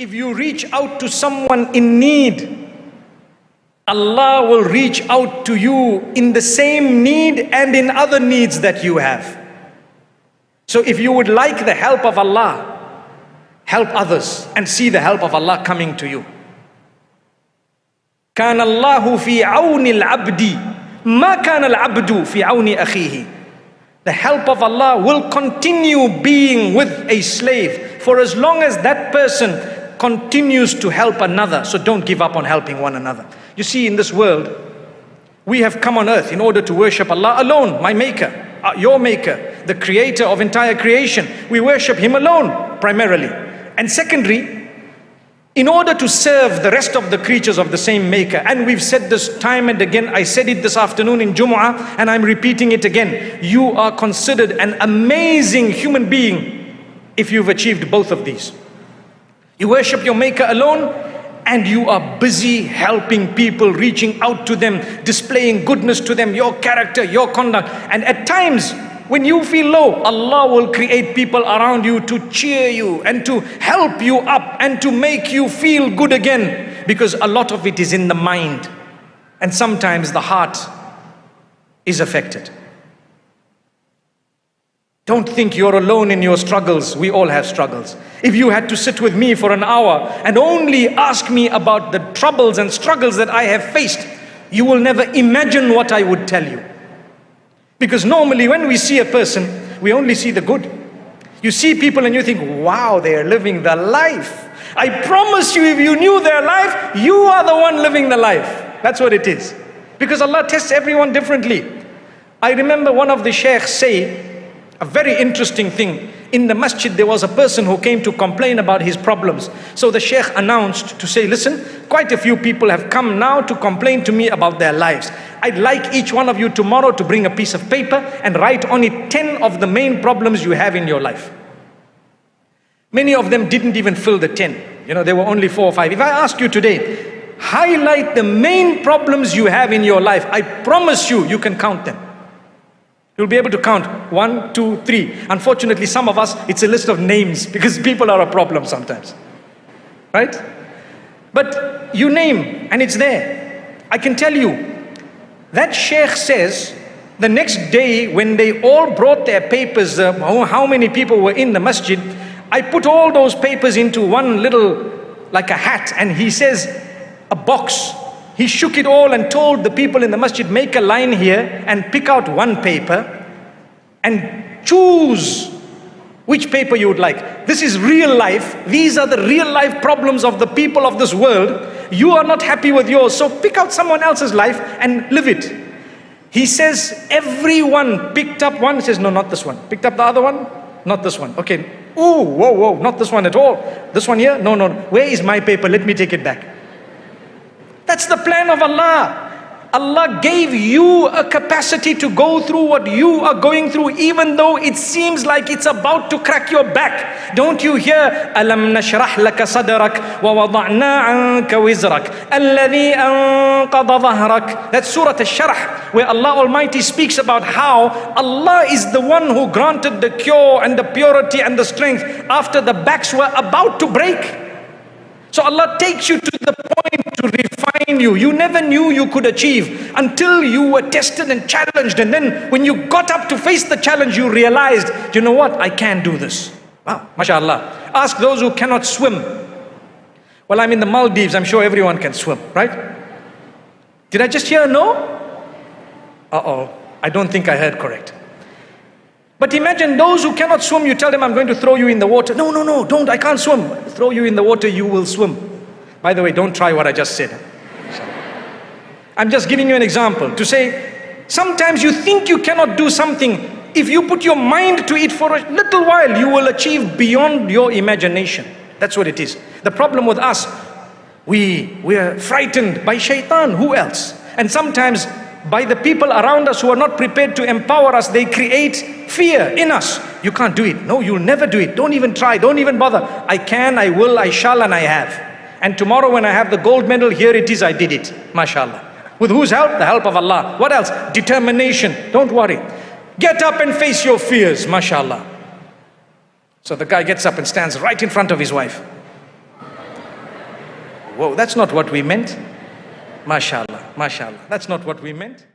If you reach out to someone in need, Allah will reach out to you in the same need and in other needs that you have. So if you would like the help of Allah, help others and see the help of Allah coming to you. كان الله في عون العبد ما كان العبد في عون أخيه The help of Allah will continue being with a slave for as long as that person continues to help another. So don't give up on helping one another. You see, in this world, we have come on earth in order to worship Allah alone, my Maker, uh, your Maker, the Creator of entire creation. We worship Him alone, primarily. And secondly, in order to serve the rest of the creatures of the same maker. And we've said this time and again. I said it this afternoon in Jumu'ah and I'm repeating it again. You are considered an amazing human being if you've achieved both of these. You worship your maker alone and you are busy helping people, reaching out to them, displaying goodness to them, your character, your conduct. And at times, when you feel low, Allah will create people around you to cheer you and to help you up and to make you feel good again because a lot of it is in the mind and sometimes the heart is affected. Don't think you're alone in your struggles. We all have struggles. If you had to sit with me for an hour and only ask me about the troubles and struggles that I have faced, you will never imagine what I would tell you. Because normally when we see a person, we only see the good. You see people and you think, wow, they are living the life. I promise you, if you knew their life, you are the one living the life. That's what it is. Because Allah tests everyone differently. I remember one of the sheikhs say a very interesting thing in the masjid there was a person who came to complain about his problems. So the sheikh announced to say, listen, quite a few people have come now to complain to me about their lives. I'd like each one of you tomorrow to bring a piece of paper and write on it 10 of the main problems you have in your life. Many of them didn't even fill the 10. You know, there were only four or five. If I ask you today, highlight the main problems you have in your life, I promise you, you can count them. You'll be able to count one, two, three. Unfortunately, some of us, it's a list of names because people are a problem sometimes. Right? But you name and it's there. I can tell you, that sheikh says the next day when they all brought their papers, uh, how many people were in the masjid, I put all those papers into one little, like a hat, and he says, a box he shook it all and told the people in the masjid, make a line here and pick out one paper and choose which paper you would like. This is real life. These are the real life problems of the people of this world. You are not happy with yours, so pick out someone else's life and live it. He says, everyone picked up one, he says, no, not this one. Picked up the other one, not this one. Okay, ooh, whoa, whoa, not this one at all. This one here, no, no, where is my paper? Let me take it back. That's the plan of Allah. Allah gave you a capacity to go through what you are going through, even though it seems like it's about to crack your back. Don't you hear? أَلَمْ نَشْرَحْ لَكَ صَدْرَكَ وَوَضَعْنَا عَنْكَ وِزْرَكَ الَّذِي أَنْقَضَ ظَهْرَكَ That's Surah Al-Sharh, where Allah Almighty speaks about how Allah is the one who granted the cure and the purity and the strength after the backs were about to break. So Allah takes you to the point to refine you. You never knew you could achieve until you were tested and challenged. And then when you got up to face the challenge, you realized, you know what? I can do this. Wow, mashallah. Ask those who cannot swim. Well, I'm in the Maldives. I'm sure everyone can swim, right? Did I just hear no? Uh oh. I don't think I heard correct. But imagine those who cannot swim, you tell them, I'm going to throw you in the water. No, no, no, don't, I can't swim. Throw you in the water, you will swim. By the way, don't try what I just said. I'm just giving you an example to say, sometimes you think you cannot do something. If you put your mind to it for a little while, you will achieve beyond your imagination. That's what it is. The problem with us, we, we are frightened by shaitan. Who else? And sometimes by the people around us who are not prepared to empower us, they create fear in us. You can't do it. No, you'll never do it. Don't even try. Don't even bother. I can, I will, I shall, and I have. And tomorrow when I have the gold medal, here it is, I did it. MashaAllah. With whose help? The help of Allah. What else? Determination. Don't worry. Get up and face your fears. MashaAllah. So the guy gets up and stands right in front of his wife. Whoa, that's not what we meant. MashaAllah, MashaAllah. That's not what we meant.